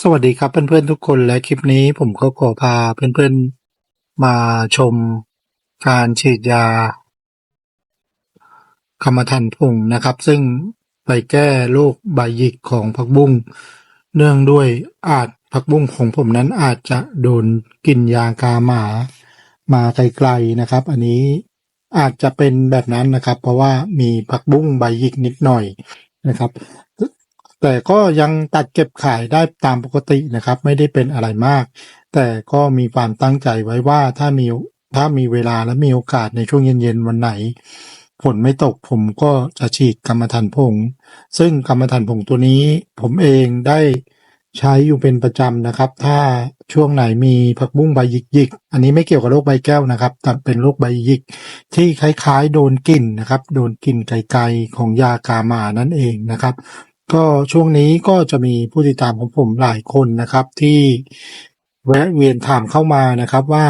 สวัสดีครับเพื่อนๆทุกคนและคลิปนี้ผมก็ขอพาเพื่อนๆมาชมการฉีดยากรรมฐานผงนะครับ ซึ่งไปแก้โรคใบหยิกของผักบุ้งเนื่องด้วยอาจผักบุ้งของผมนั้นอาจจะโดนกินยากาหมามาไกลๆนะครับ อันนี้อาจจะเป็นแบบนั้นนะครับ เพราะว่ามีผักบุ้งใบหยิกนิดหน่อยนะครับ แต่ก็ยังตัดเก็บขายได้ตามปกตินะครับ ไม่ได้เป็นอะไรมาก แต่ก็มีความตั้งใจไว้ว่าถ้ามีถ้ามีเวลาและมีโอกาสในช่วงเย็นๆวันไหนฝนไม่ตกผมก็จะฉีดกรรมฐานผง ซึ่งกรรมฐานผงตัวนี้ ผมเองได้ใช้อยู่เป็นประจำนะครับ ถ้าช่วงไหนมีผักบุ้งใบหยิกๆอันนี้ไม่เกี่ยวกับโรคใบแก้วนะครับ แต่เป็นโรคใบหยิก ที่คล้ายๆ โดนกลิ่นนะครับ โดนกลิ่นไกลๆของยากาหมานั่นเองนะครับ ก็ช่วงนี้ก็จะมีผู้ติดตามของผมหลายคนนะครับ ที่แวะเวียนถามเข้ามานะครับว่า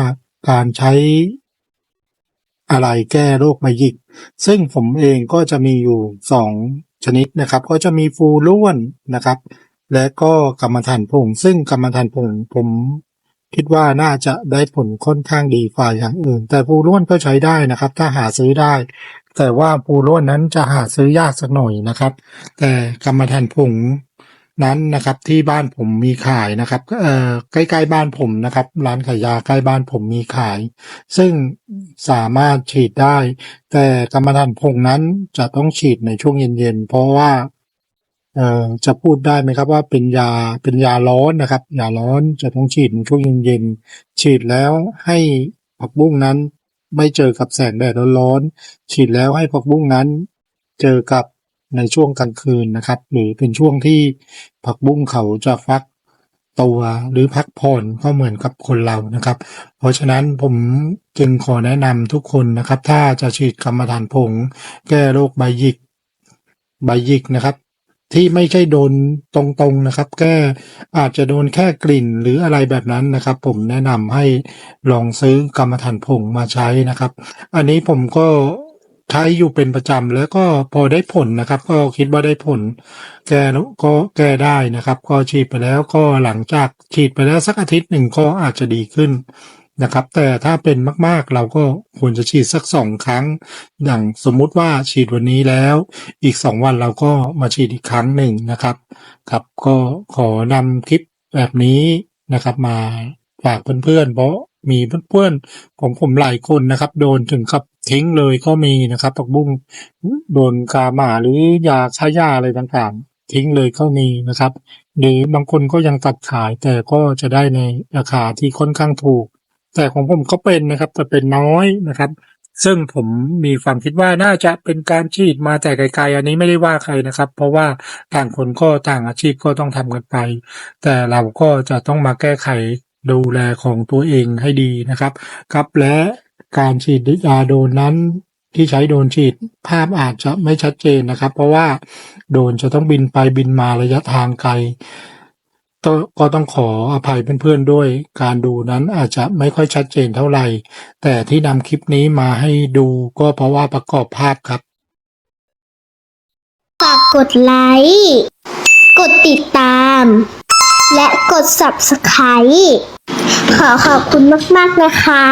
การใช้อะไรแก้โรคใบหยิก ซึ่งผมเองก็จะมีอยู่สองชนิดนะครับ ก็จะมีฟูร่วนนะครับ และก็กรรมฐานผง ซึ่งกรรมฐานผงผมคิดว่าน่าจะได้ผลค่อนข้างดีฝ่าอย่างอื่น แต่ฟูร่วนก็ใช้ได้นะครับ ถ้าหาซื้อได้ แต่ว่าฟูร่วนนั้นจะหาซื้อยากสักหน่อยนะครับ แต่กรรมฐานผงนั้นนะครับ ที่บ้านผมมีขายนะครับเอ่อใกล้ๆบ้านผมนะครับ ร้านขายยาใกล้บ้านผมมีขาย ซึ่งสามารถฉีดได้ แต่กรรมฐานผงนั้นจะต้องฉีดในช่วงเย็นๆเพราะว่าเอ่อจะพูดได้ไหมครับว่าเป็นยาเป็นยาร้อนนะครับยาร้อนจะต้องฉีดในช่วงเย็นๆฉีดแล้วให้ผักบุ้งนั้น ไม่เจอกับแสงแดดร้อนๆฉีดแล้วให้ผักบุ้งนั้น เจอกับในช่วงกลางคืนนะครับ หรือเป็นช่วงที่ผักบุ้งเขาจะฟักตัวหรือพักผ่อนก็เหมือนกับคนเรานะครับ เพราะฉะนั้นผมจึงขอแนะนำทุกคนนะครับ ถ้าจะฉีดกรรมฐานผง แก้โรคใบหยิกใบหยิกนะครับ ที่ไม่ใช่โดนตรงๆนะครับแก้อาจจะโดนแค่กลิ่นหรืออะไรแบบนั้นนะครับ ผมแนะนำให้ลองซื้อกรรมฐานผงมาใช้นะครับ อันนี้ผมก็ใช้อยู่เป็นประจำแล้วก็พอได้ผลนะครับ ก็คิดว่าได้ผล แก้ก็แก้ได้นะครับ ก็ฉีดไปแล้วก็หลังจากฉีดไปแล้วสักอาทิตย์หนึ่งก็อาจจะดีขึ้น นะครับ แต่ถ้าเป็นมากๆเราก็ควรจะฉีดสักสองครั้ง อย่างสมมุติว่าฉีดวันนี้แล้ว อีกสองวันเราก็มาฉีดอีกครั้งหนึ่งนะครับ ครับก็ขอนำคลิปแบบนี้นะครับ มาฝากเพื่อนๆเพราะมีเพื่อนๆของผมหลายคนนะครับ โดนถึงกับทิ้งเลยก็มีนะครับผักบุ้งโดนกาหมาหรือยาฆ่าหญ้าอะไรต่างๆ ทิ้งเลยก็มีนะครับ หรือบางคนก็ยังตัดขายแต่ก็จะได้ในราคาที่ค่อนข้างถูก แต่ของผมก็เป็นนะครับ แต่เป็นน้อยนะครับ ซึ่งผมมีความคิดว่าน่าจะเป็นการฉีดมาแต่ไกลๆ อันนี้ไม่ได้ว่าใครนะครับ เพราะว่าต่างคนก็ต่างอาชีพก็ต้องทำกันไป แต่เราก็จะต้องมาแก้ไขดูแลของตัวเองให้ดีนะครับ ครับและการฉีดยาโดนนั้นที่ใช้โดนฉีดภาพอาจจะไม่ชัดเจนนะครับ เพราะว่าโดนจะต้องบินไปบินมาระยะทางไกล ก็ต้องขออภัยเพื่อนๆด้วย การดูนั้นอาจจะไม่ค่อยชัดเจนเท่าไหร่ แต่ที่นำคลิปนี้มาให้ดูก็เพราะว่าประกอบภาพครับ ฝากกดไลค์ กดติดตาม และกด subscribe ขอขอบคุณมากๆนะคะ